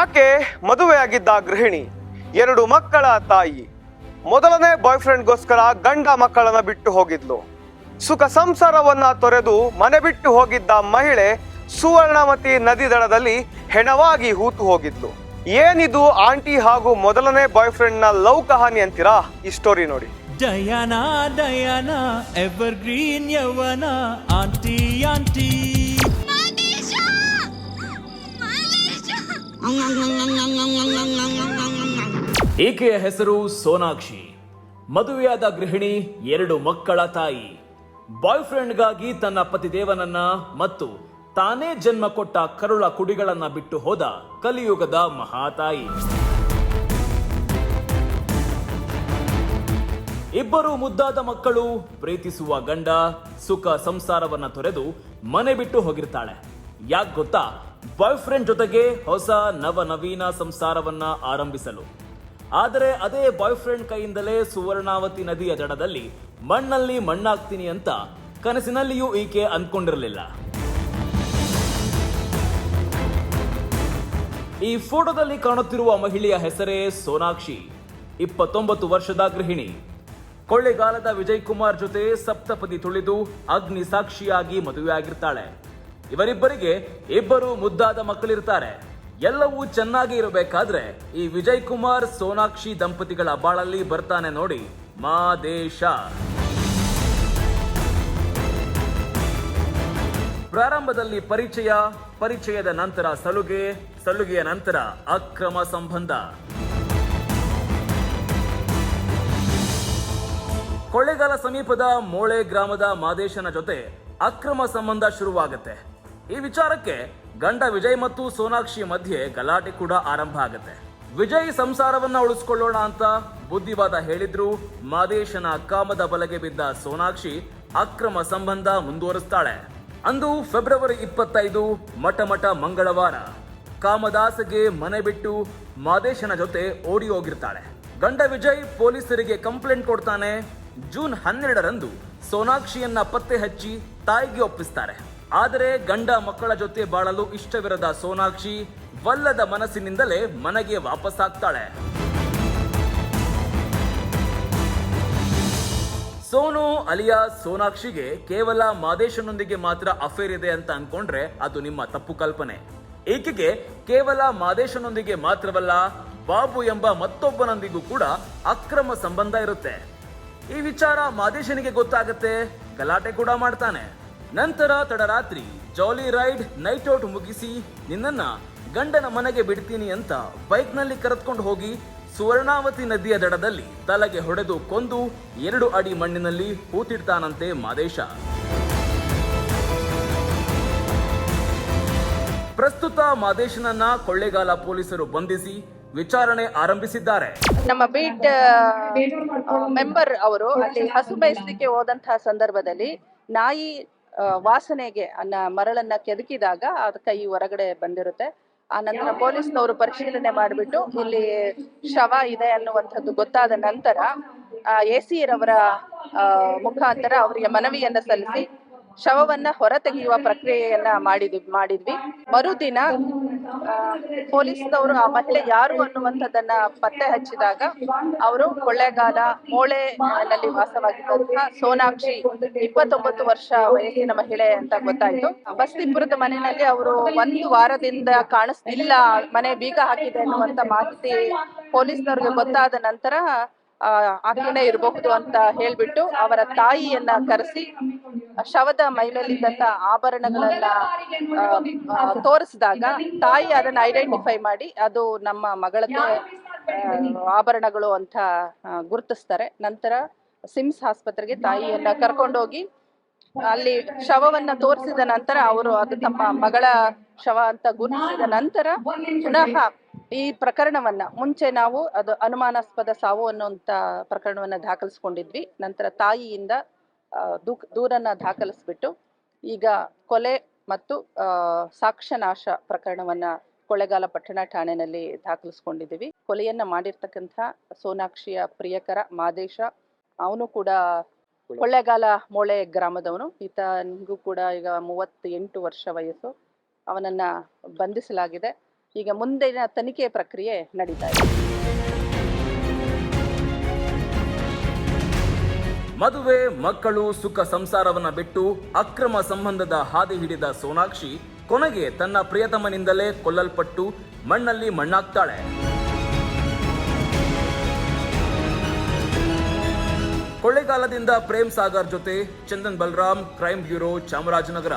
ಆಕೆ ಮದುವೆಯಾಗಿದ್ದ ಗೃಹಿಣಿ, ಎರಡು ಮಕ್ಕಳ ತಾಯಿ. ಮೊದಲನೇ ಬಾಯ್ ಫ್ರೆಂಡ್ಗೋಸ್ಕರ ಗಂಡ ಮಕ್ಕಳನ್ನ ಬಿಟ್ಟು ಹೋಗಿದ್ಲು. ಸುಖ ಸಂಸಾರವನ್ನ ತೊರೆದು ಮನೆ ಬಿಟ್ಟು ಹೋಗಿದ್ದ ಮಹಿಳೆ ಸುವರ್ಣಮತಿ ನದಿ ದಡದಲ್ಲಿ ಹೆಣವಾಗಿ ಹೂತು ಹೋಗಿದ್ಲು. ಏನಿದು ಆಂಟಿ ಹಾಗೂ ಮೊದಲನೇ ಬಾಯ್ನ ಲವ್ ಕಹಾನಿ ಅಂತೀರಾ? ಈ ಸ್ಟೋರಿ ನೋಡಿ. ಡಯಾನಾ ಡಯಾನಾ ಎವರ್ ಗ್ರೀನ್ ಯವನ, ಆಂಟಿ ಆಂಟಿ. ಈಕೆಯ ಹೆಸರು ಸೋನಾಕ್ಷಿ. ಮದುವೆಯಾದ ಗೃಹಿಣಿ, ಎರಡು ಮಕ್ಕಳ ತಾಯಿ. ಬಾಯ್ ಫ್ರೆಂಡ್ಗಾಗಿ ತನ್ನ ಪತಿದೇವನನ್ನ ಮತ್ತು ತಾನೇ ಜನ್ಮ ಕೊಟ್ಟ ಕರುಳ ಕುಡಿಗಳನ್ನ ಬಿಟ್ಟು ಹೋದ ಕಲಿಯುಗದ ಮಹಾತಾಯಿ. ಇಬ್ಬರು ಮುದ್ದಾದ ಮಕ್ಕಳು ಪ್ರೀತಿಸುವ ಗಂಡ ಸುಖ ಸಂಸಾರವನ್ನ ತೊರೆದು ಮನೆ ಬಿಟ್ಟು ಹೋಗಿರ್ತಾಳೆ. ಯಾಕೆ ಗೊತ್ತಾ? ಬಾಯ್ ಫ್ರೆಂಡ್ ಜೊತೆಗೆ ಹೊಸ ನವ ನವೀನ ಸಂಸಾರವನ್ನ ಆರಂಭಿಸಲು. ಆದರೆ ಅದೇ ಬಾಯ್ ಫ್ರೆಂಡ್ ಕೈಯಿಂದಲೇ ಸುವರ್ಣಾವತಿ ನದಿಯ ದಡದಲ್ಲಿ ಮಣ್ಣಲ್ಲಿ ಮಣ್ಣಾಗ್ತೀನಿ ಅಂತ ಕನಸಿನಲ್ಲಿಯೂ ಈಕೆ ಅಂದ್ಕೊಂಡಿರಲಿಲ್ಲ. ಈ ಫೋಟೋದಲ್ಲಿ ಕಾಣುತ್ತಿರುವ ಮಹಿಳೆಯ ಹೆಸರೇ ಸೋನಾಕ್ಷಿ. ಇಪ್ಪತ್ತೊಂಬತ್ತು ವರ್ಷದ ಗೃಹಿಣಿ. ಕೊಳ್ಳೆಗಾಲದ ವಿಜಯ್ ಕುಮಾರ್ ಜೊತೆ ಸಪ್ತಪದಿ ತುಳಿದು ಅಗ್ನಿ ಸಾಕ್ಷಿಯಾಗಿ ಮದುವೆಯಾಗಿರ್ತಾಳೆ. ಇವರಿಬ್ಬರಿಗೆ ಇಬ್ಬರು ಮುದ್ದಾದ ಮಕ್ಕಳಿರ್ತಾರೆ. ಎಲ್ಲವೂ ಚೆನ್ನಾಗಿ ಇರಬೇಕಾದ್ರೆ ಈ ವಿಜಯ್ ಕುಮಾರ್ ಸೋನಾಕ್ಷಿ ದಂಪತಿಗಳ ಬಾಳಲ್ಲಿ ಬರ್ತಾನೆ ನೋಡಿ ಮಾದೇಶ. ಪ್ರಾರಂಭದಲ್ಲಿ ಪರಿಚಯ, ಪರಿಚಯದ ನಂತರ ಸಲುಗೆ, ಸಲುಗೆಯ ನಂತರ ಅಕ್ರಮ ಸಂಬಂಧ. ಕೊಳ್ಳೆಗಾಲ ಸಮೀಪದ ಮೋಳೆ ಗ್ರಾಮದ ಮಾದೇಶನ ಜೊತೆ ಅಕ್ರಮ ಸಂಬಂಧ ಶುರುವಾಗುತ್ತೆ. ಈ ವಿಚಾರಕ್ಕೆ ಗಂಡ ವಿಜಯ್ ಮತ್ತು ಸೋನಾಕ್ಷಿ ಮಧ್ಯೆ ಗಲಾಟೆ ಕೂಡ ಆರಂಭ ಆಗುತ್ತೆ. ವಿಜಯ್ ಸಂಸಾರವನ್ನ ಉಳಿಸ್ಕೊಳ್ಳೋಣ ಅಂತ ಬುದ್ಧಿವಾದ ಹೇಳಿದ್ರು. ಮಾದೇಶನ ಕಾಮದ ಬಲಗೆ ಬಿದ್ದ ಸೋನಾಕ್ಷಿ ಅಕ್ರಮ ಸಂಬಂಧ ಮುಂದುವರಿಸ್ತಾಳೆ. ಅಂದು ಫೆಬ್ರವರಿ ಇಪ್ಪತ್ತೈದು, ಮಠ ಮಠ ಮಂಗಳವಾರ. ಕಾಮದಾಸಗೆ ಮನೆ ಬಿಟ್ಟು ಮಾದೇಶನ ಜೊತೆ ಓಡಿ ಹೋಗಿರ್ತಾಳೆ. ಗಂಡ ವಿಜಯ್ ಪೊಲೀಸರಿಗೆ ಕಂಪ್ಲೇಂಟ್ ಕೊಡ್ತಾನೆ. ಜೂನ್ ಹನ್ನೆರಡರಂದು ಸೋನಾಕ್ಷಿಯನ್ನ ಪತ್ತೆ ಹಚ್ಚಿ ತಾಯಿಗೆ ಒಪ್ಪಿಸ್ತಾರೆ. ಆದರೆ ಗಂಡ ಮಕ್ಕಳ ಜೊತೆ ಬಾಳಲು ಇಷ್ಟವಿರದ ಸೋನಾಕ್ಷಿ ವಲ್ಲದ ಮನಸ್ಸಿನಿಂದಲೇ ಮನೆಗೆ ವಾಪಸ್ಸಾಗ್ತಾಳೆ. ಸೋನು ಅಲಿಯಾ ಸೋನಾಕ್ಷಿಗೆ ಕೇವಲ ಮಾದೇಶನೊಂದಿಗೆ ಮಾತ್ರ ಅಫೇರ್ ಇದೆ ಅಂತ ಅನ್ಕೊಂಡ್ರೆ ಅದು ನಿಮ್ಮ ತಪ್ಪು ಕಲ್ಪನೆ. ಈಕೆಗೆ ಕೇವಲ ಮಾದೇಶನೊಂದಿಗೆ ಮಾತ್ರವಲ್ಲ, ಬಾಬು ಎಂಬ ಮತ್ತೊಬ್ಬನೊಂದಿಗೂ ಕೂಡ ಅಕ್ರಮ ಸಂಬಂಧ ಇರುತ್ತೆ. ಈ ವಿಚಾರ ಮಾದೇಶನಿಗೆ ಗೊತ್ತಾಗತ್ತೆ, ಗಲಾಟೆ ಕೂಡ ಮಾಡ್ತಾನೆ. ನಂತರ ತಡರಾತ್ರಿ ಜಾಲಿ ರೈಡ್ ನೈಟ್ ಔಟ್ ಮುಗಿಸಿ ನಿನ್ನನ್ನ ಗಂಡನ ಮನೆಗೆ ಬಿಡ್ತೀನಿ ಅಂತ ಬೈಕ್ನಲ್ಲಿ ಕರೆದುಕೊಂಡು ಹೋಗಿ ಸುವರ್ಣಾವತಿ ನದಿಯ ದಡದಲ್ಲಿ ತಲೆಗೆ ಹೊಡೆದು ಕೊಂದು ಎರಡು ಅಡಿ ಮಣ್ಣಿನಲ್ಲಿ ಹೂತಿಡ್ತಾನಂತೆ ಮಾದೇಶ. ಪ್ರಸ್ತುತ ಮಾದೇಶನನ್ನ ಕೊಳ್ಳೇಗಾಲ ಪೊಲೀಸರು ಬಂಧಿಸಿ ವಿಚಾರಣೆ ಆರಂಭಿಸಿದ್ದಾರೆ. ನಮ್ಮ ಬೀಟ್ ಮೆಂಬರ್ ಅವರು ಅಲ್ಲಿ ಹಸು ಬಯಸಲಿಕ್ಕೆ ಹೋದಂತಹ ಸಂದರ್ಭದಲ್ಲಿ ನಾಯಿ ವಾಸನೆಗೆ ಅನ್ನ ಮರಳನ್ನ ಕೆದಕಿದಾಗ ಅದ ಕೈ ಹೊರಗಡೆ ಬಂದಿರುತ್ತೆ. ಆ ನಂತರ ಪೊಲೀಸ್ನವರು ಪರಿಶೀಲನೆ ಮಾಡಿಬಿಟ್ಟು ಇಲ್ಲಿ ಶವ ಇದೆ ಅನ್ನುವಂಥದ್ದು ಗೊತ್ತಾದ ನಂತರ ಎ ಸಿ ರವರ ಮುಖಾಂತರ ಅವರಿಗೆ ಮನವಿಯನ್ನ ಸಲ್ಲಿಸಿ ಶವವನ್ನ ಹೊರ ತೆಗೆಯುವ ಪ್ರಕ್ರಿಯೆಯನ್ನ ಮಾಡಿದ್ವಿ ಮಾಡಿದ್ವಿ. ಮರುದಿನ ಪೊಲೀಸ್ನವರು ಆ ಮಹಿಳೆ ಯಾರು ಅನ್ನುವಂಥದ್ದನ್ನ ಪತ್ತೆ ಹಚ್ಚಿದಾಗ ಅವರು ಕೊಳ್ಳೇಗಾಲ, ಮೋಳೆ ನಲ್ಲಿ ವಾಸವಾಗಿದ್ದಂತಹ ಸೋನಾಕ್ಷಿ, ಇಪ್ಪತ್ತೊಂಬತ್ತು ವರ್ಷ ವಯಸ್ಸಿನ ಮಹಿಳೆ ಅಂತ ಗೊತ್ತಾಯ್ತು. ಬಸ್ತಿಪುರದ ಮನೆಯಲ್ಲಿ ಅವರು ಒಂದು ವಾರದಿಂದ ಕಾಣಿಸ್ತಿಲ್ಲ, ಮನೆ ಬೀಗ ಹಾಕಿದೆ ಅನ್ನುವಂತ ಮಾಹಿತಿ ಪೊಲೀಸ್ನವ್ರಿಗೆ ಗೊತ್ತಾದ ನಂತರ ಆಕೆನೇ ಇರಬಹುದು ಅಂತ ಹೇಳ್ಬಿಟ್ಟು ಅವರ ತಾಯಿಯನ್ನ ಕರೆಸಿ, ಶವದ ಮೈಮೇಲಿದ್ದಂತ ಆಭರಣಗಳನ್ನ ತೋರಿಸಿದಾಗ ತಾಯಿ ಅದನ್ನ ಐಡೆಂಟಿಫೈ ಮಾಡಿ, ಅದು ನಮ್ಮ ಮಗಳದೇ ಆಭರಣಗಳು ಅಂತ ಗುರುತಿಸ್ತಾರೆ. ನಂತರ ಸಿಮ್ಸ್ ಆಸ್ಪತ್ರೆಗೆ ತಾಯಿಯನ್ನ ಕರ್ಕೊಂಡೋಗಿ, ಅಲ್ಲಿ ಶವವನ್ನ ತೋರಿಸಿದ ನಂತರ ಅವರು ಅದು ತಮ್ಮ ಮಗಳ ಶವ ಅಂತ ಗುರುತಿಸಿದ ನಂತರ ಪುನಃ ಈ ಪ್ರಕರಣವನ್ನ ಮುಂಚೆ ನಾವು ಅದು ಅನುಮಾನಾಸ್ಪದ ಸಾವು ಅನ್ನುವಂತ ಪ್ರಕರಣವನ್ನ ದಾಖಲಿಸ್ಕೊಂಡಿದ್ವಿ. ನಂತರ ತಾಯಿಯಿಂದ ದೂರನ್ನ ದಾಖಲಿಸ್ಬಿಟ್ಟು ಈಗ ಕೊಲೆ ಮತ್ತು ಸಾಕ್ಷ್ಯನಾಶ ಪ್ರಕರಣವನ್ನ ಕೊಳ್ಳೇಗಾಲ ಪಟ್ಟಣ ಠಾಣೆನಲ್ಲಿ ದಾಖಲಿಸ್ಕೊಂಡಿದ್ದೀವಿ. ಕೊಲೆಯನ್ನ ಮಾಡಿರ್ತಕ್ಕಂಥ ಸೋನಾಕ್ಷಿಯ ಪ್ರಿಯಕರ ಮಾದೇಶ, ಅವನು ಕೂಡ ಕೊಳ್ಳೆಗಾಲ ಮೊಳೆ ಗ್ರಾಮದವನು. ಈತನಿಗೂ ಕೂಡ ಈಗ ಮೂವತ್ತೆಂಟು ವರ್ಷ ವಯಸ್ಸು. ಅವನನ್ನ ಬಂಧಿಸಲಾಗಿದೆ. ಈಗ ಮುಂದಿನ ತನಿಖೆ ಪ್ರಕ್ರಿಯೆ ನಡೀತಾ ಇದೆ. ಮದುವೆ, ಮಕ್ಕಳು, ಸುಖ ಸಂಸಾರವನ್ನ ಬಿಟ್ಟು ಅಕ್ರಮ ಸಂಬಂಧದ ಹಾದಿ ಹಿಡಿದ ಸೋನಾಕ್ಷಿ ಕೊನೆಗೆ ತನ್ನ ಪ್ರಿಯತಮನಿಂದಲೇ ಕೊಲ್ಲಲ್ಪಟ್ಟು ಮಣ್ಣಲ್ಲಿ ಮಣ್ಣಾಗ್ತಾಳೆ. ಕೊಳ್ಳೆಗಾಲದಿಂದ ಪ್ರೇಮ್ ಸಾಗರ್ ಜೊತೆ ಚಂದನ್ ಬಲರಾಮ್ ಕ್ರೈಮ್ ಬ್ಯೂರೋ ಚಾಮರಾಜನಗರ.